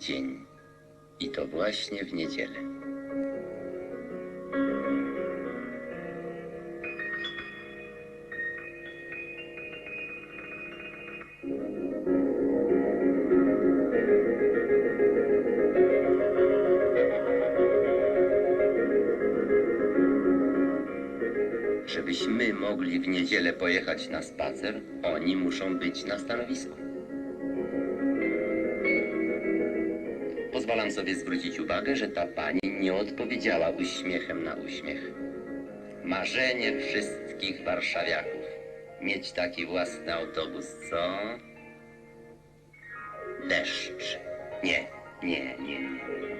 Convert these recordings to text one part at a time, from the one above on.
dzień. I to właśnie w niedzielę. Żebyśmy mogli w niedzielę pojechać na spacer, oni muszą być na stanowisku. Pozwalam sobie zwrócić uwagę, że ta pani nie odpowiedziała uśmiechem na uśmiech. Marzenie wszystkich warszawiaków. Mieć taki własny autobus, co? Deszcz. Nie, nie, nie.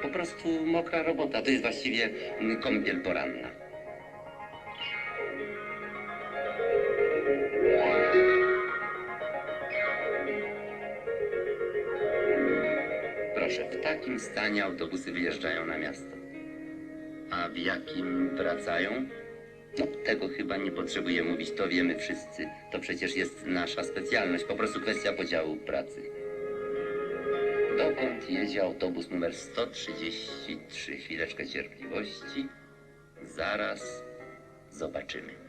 Po prostu mokra robota. To jest właściwie mm, kąpiel poranna. Takim stanie autobusy wyjeżdżają na miasto. A w jakim wracają? No, tego chyba nie potrzebuję mówić, to wiemy wszyscy. To przecież jest nasza specjalność, po prostu kwestia podziału pracy. Dokąd jedzie autobus numer 133? Chwileczkę cierpliwości. Zaraz zobaczymy.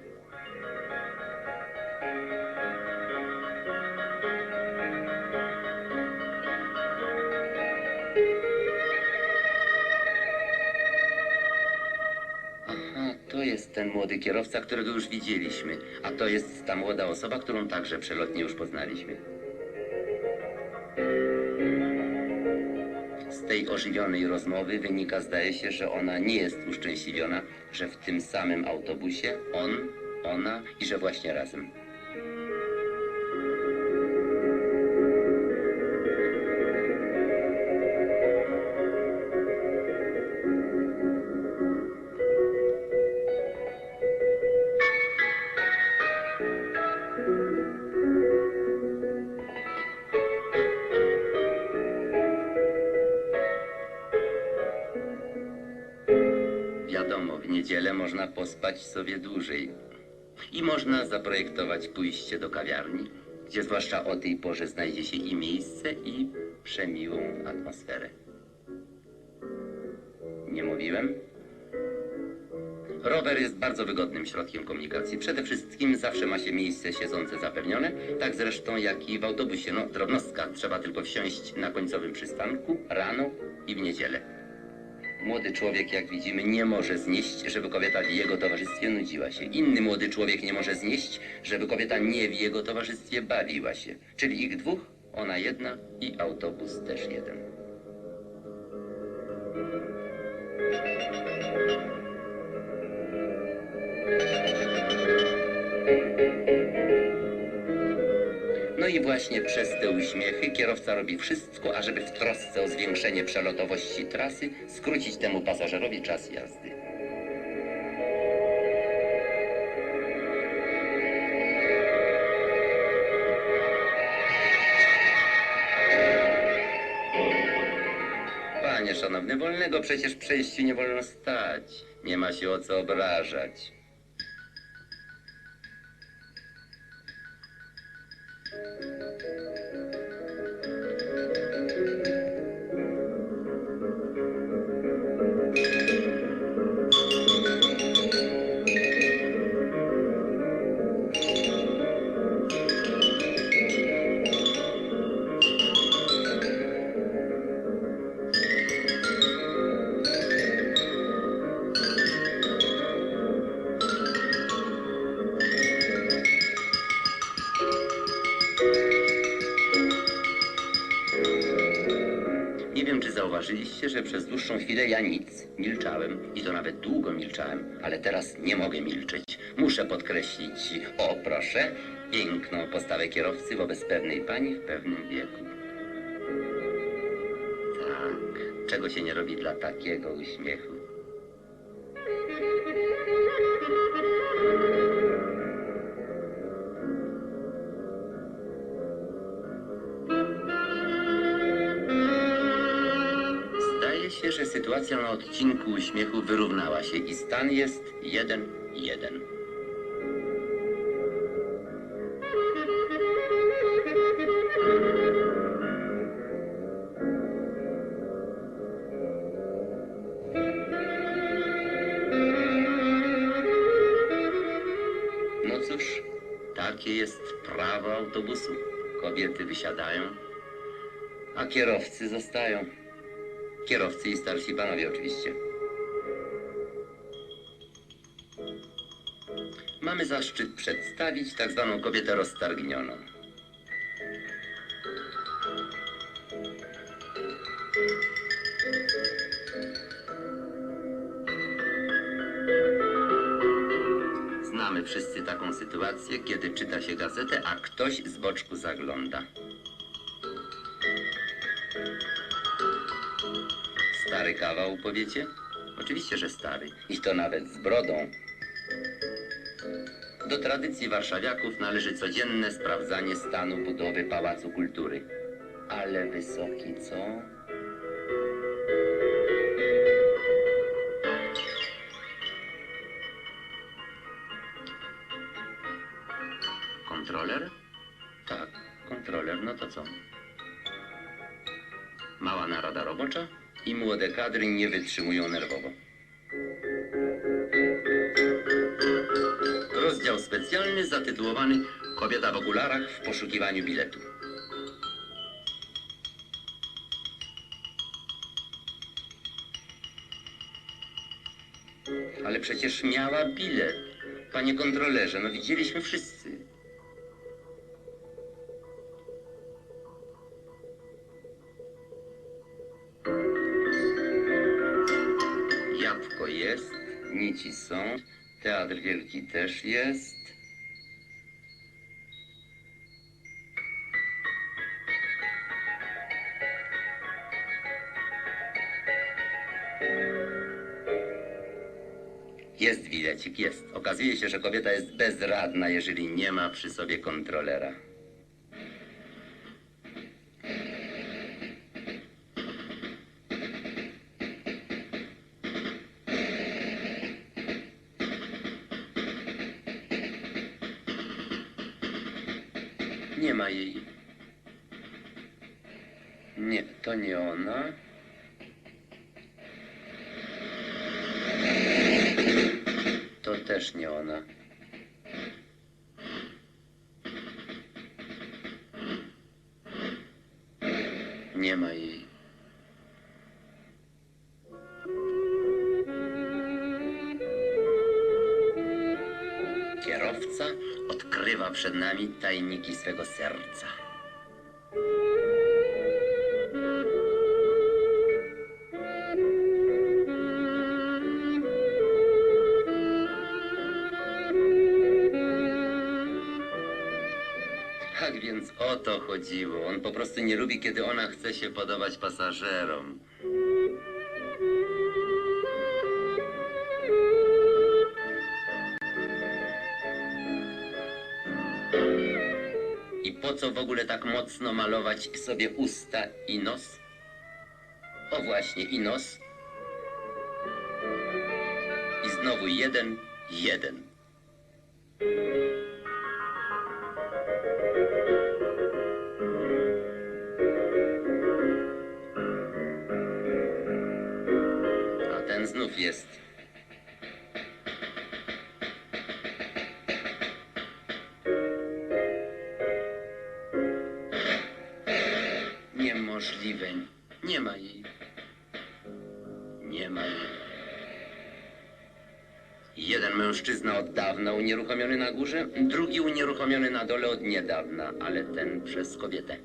Jest ten młody kierowca, którego już widzieliśmy. A to jest ta młoda osoba, którą także przelotnie już poznaliśmy. Z tej ożywionej rozmowy wynika, zdaje się, że ona nie jest uszczęśliwiona, że w tym samym autobusie on, ona i że właśnie razem. Niedzielę można pospać sobie dłużej. I można zaprojektować pójście do kawiarni, gdzie zwłaszcza o tej porze znajdzie się i miejsce, i przemiłą atmosferę. Nie mówiłem? Rower jest bardzo wygodnym środkiem komunikacji. Przede wszystkim zawsze ma się miejsce siedzące zapewnione, tak zresztą jak i w autobusie. No, drobnostka, trzeba tylko wsiąść na końcowym przystanku rano i w niedzielę. Młody człowiek, jak widzimy, nie może znieść, żeby kobieta w jego towarzystwie nudziła się. Inny młody człowiek nie może znieść, żeby kobieta nie w jego towarzystwie bawiła się. Czyli ich dwóch, ona jedna i autobus też jeden. Właśnie przez te uśmiechy kierowca robi wszystko, ażeby w trosce o zwiększenie przelotowości trasy skrócić temu pasażerowi czas jazdy. Panie szanowny, wolnego przecież przejściu nie wolno stać. Nie ma się o co obrażać. Zauważyliście, że przez dłuższą chwilę ja nic, milczałem i to nawet długo milczałem, ale teraz nie mogę milczeć. Muszę podkreślić, o proszę, piękną postawę kierowcy wobec pewnej pani w pewnym wieku. Tak, czego się nie robi dla takiego uśmiechu. Sytuacja na odcinku uśmiechu wyrównała się i stan jest 1-1. No cóż, takie jest prawo autobusu. Kobiety wysiadają, a kierowcy zostają. Kierowcy i starsi panowie oczywiście. Mamy zaszczyt przedstawić tak zwaną kobietę roztargnioną. Znamy wszyscy taką sytuację, kiedy czyta się gazetę, a ktoś z boczku zagląda. Stary kawał, powiecie? Oczywiście, że stary. I to nawet z brodą. Do tradycji warszawiaków należy codzienne sprawdzanie stanu budowy Pałacu Kultury. Ale wysoki, co? Kadry nie wytrzymują nerwowo. Rozdział specjalny zatytułowany Kobieta w okularach w poszukiwaniu biletu. Ale przecież miała bilet. Panie kontrolerze, no widzieliśmy wszyscy. Są, teatr wielki też jest. Jest bilecik, jest. Okazuje się, że kobieta jest bezradna, jeżeli nie ma przy sobie kontrolera. Ona. To też nie ona. Nie ma jej. Kierowca odkrywa przed nami tajniki swego serca. Tak więc o to chodziło. On po prostu nie lubi, kiedy ona chce się podobać pasażerom. I po co w ogóle tak mocno malować sobie usta i nos? O właśnie, i nos. I znowu jeden, jeden. Jest. Niemożliwe. Nie ma jej. Nie ma jej. Jeden mężczyzna od dawna unieruchomiony na górze, drugi unieruchomiony na dole od niedawna, ale ten przez kobietę.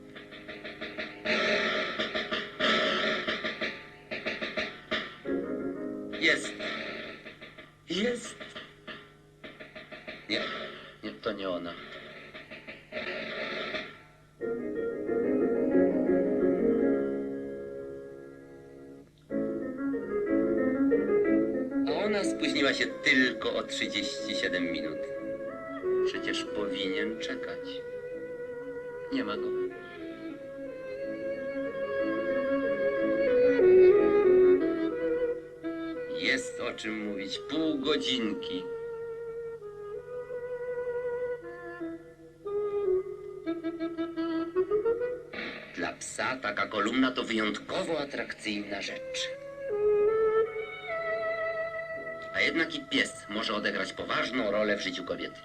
Jest. Jest. Nie, nie, to nie ona. A ona spóźniła się tylko o 37 minut. Przecież powinien czekać. Nie ma go. Czym mówić. Pół godzinki. Dla psa taka kolumna to wyjątkowo atrakcyjna rzecz. A jednak i pies może odegrać poważną rolę w życiu kobiety.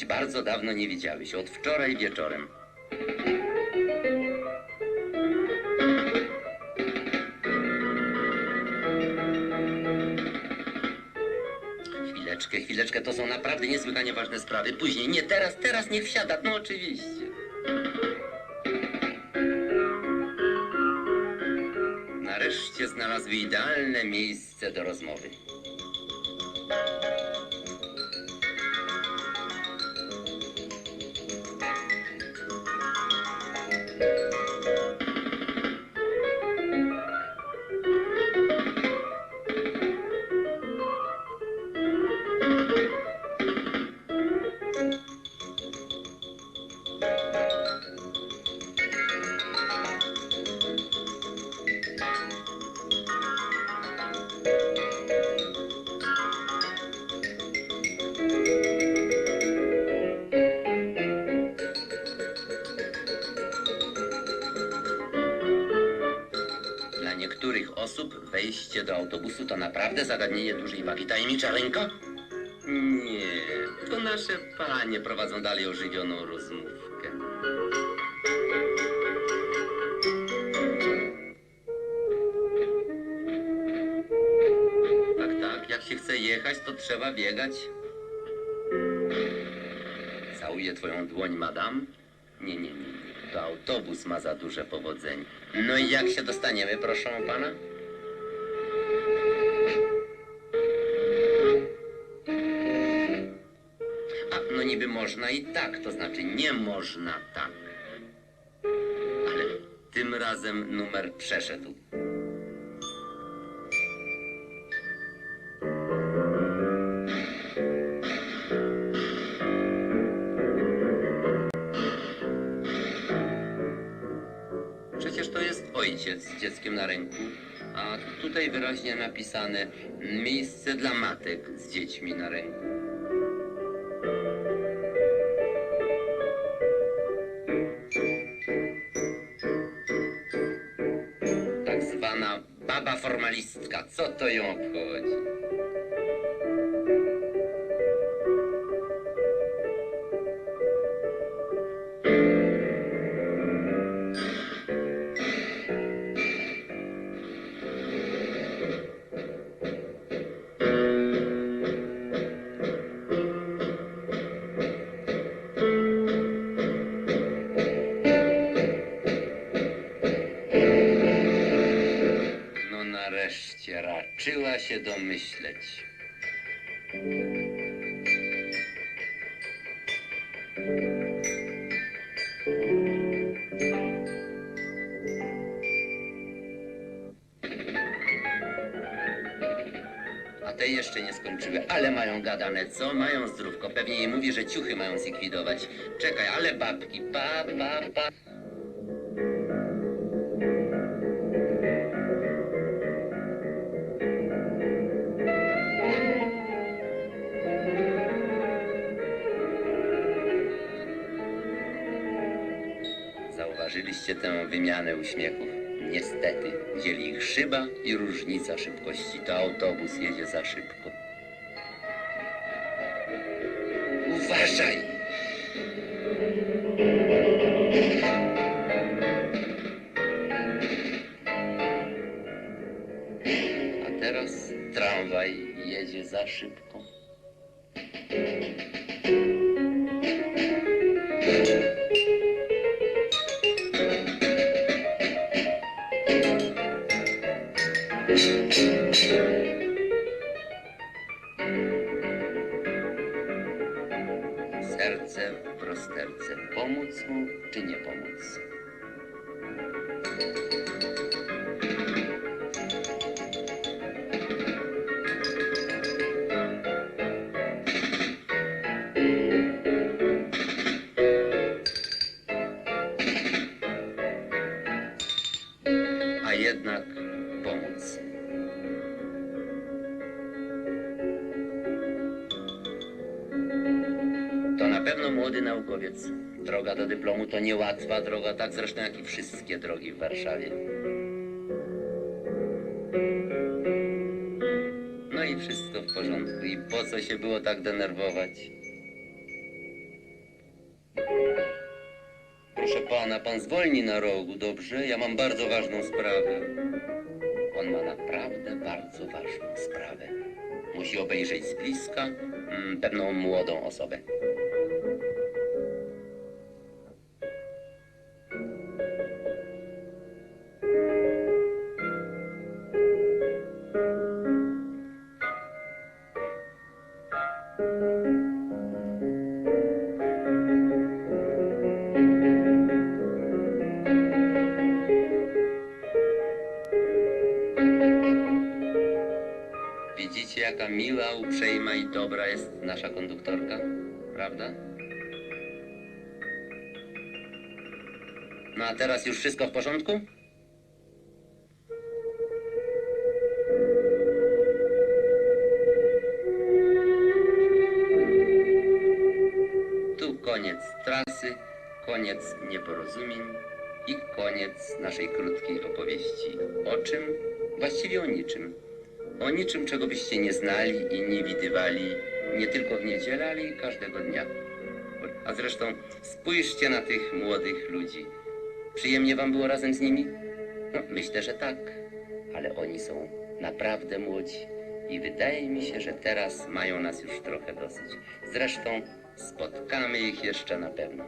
Zrozumieć, bardzo dawno nie widziały się, od wczoraj wieczorem. Chwileczkę, chwileczkę, to są naprawdę niesłychanie ważne sprawy. Później, nie teraz, teraz niech wsiada, no oczywiście. Nareszcie znalazły idealne miejsce do rozmowy. Autobusu to naprawdę zagadnienie dużej wagi. Tajemnicza ręka? Nie, to nasze panie prowadzą dalej ożywioną rozmówkę. Tak, tak, jak się chce jechać, to trzeba biegać. Całuję twoją dłoń, madam. Nie, nie, nie, nie. To autobus ma za duże powodzenie. No i jak się dostaniemy, proszę pana? Można i tak, to znaczy nie można tak. Ale tym razem numer przeszedł. Przecież to jest ojciec z dzieckiem na ręku, a tutaj wyraźnie napisane miejsce dla matek z dziećmi na ręku. Zwana baba formalistka, co to ją obchodzi? Jeszcze nie skończyły, ale mają gadane, co? Mają zdrówko. Pewnie jej mówi, że ciuchy mają zlikwidować. Czekaj, ale babki, pa, pa, pa. Zauważyliście tę wymianę uśmiechów? Niestety, dzieli ich szyba i różnica szybkości. To autobus jedzie za szybko. Uważaj! A teraz tramwaj jedzie za szybko. Serce w rozterce. Pomóc mu czy nie pomóc? mną młody naukowiec. Droga do dyplomu to niełatwa droga, tak zresztą jak i wszystkie drogi w Warszawie. No i wszystko w porządku. I po co się było tak denerwować? Proszę pana, pan zwolni na rogu, dobrze? Ja mam bardzo ważną sprawę. On ma naprawdę bardzo ważną sprawę. Musi obejrzeć z bliska mm, pewną młodą osobę. Miła, uprzejma i dobra jest nasza konduktorka? Prawda? No a teraz już wszystko w porządku? Tu koniec trasy, koniec nieporozumień i koniec naszej krótkiej opowieści. O czym? Właściwie o niczym. O niczym, czego byście nie znali i nie widywali nie tylko w niedzielę, ale i każdego dnia. A zresztą spójrzcie na tych młodych ludzi. Przyjemnie wam było razem z nimi? No, myślę, że tak, ale oni są naprawdę młodzi i wydaje mi się, że teraz mają nas już trochę dosyć. Zresztą spotkamy ich jeszcze na pewno.